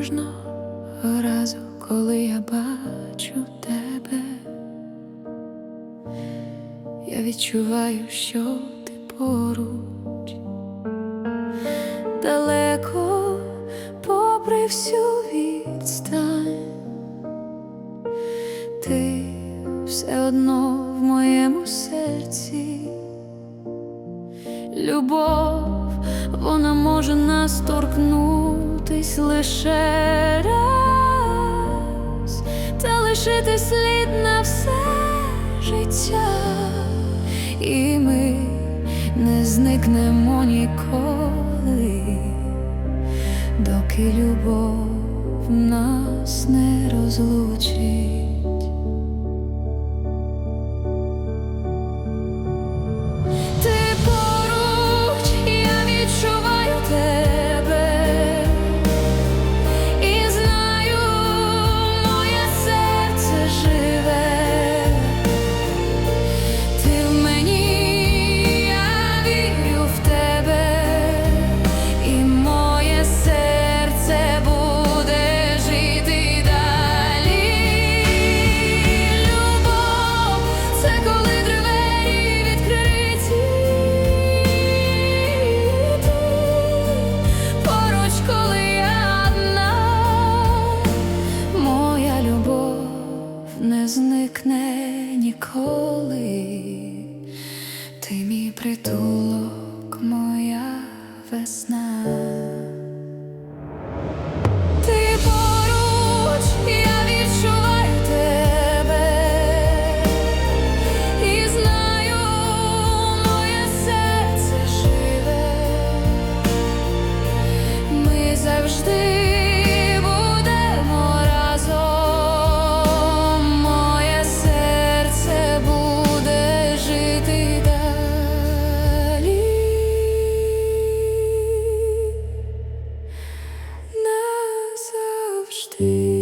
кожного разу, коли я бачу тебе, я відчуваю, що ти поруч, далеко попри всю відстань, ти все одно в моєму серці, любов, вона може нас торкнути торкнутись лише раз, та лишити слід на все життя, і ми не зникнемо ніколи, доки любов нас не розлучить. ніколи, ти мій притулок, моя весна. Ти поруч, я відчуваю тебе і знаю, моє серце живе, ми завжди. peace.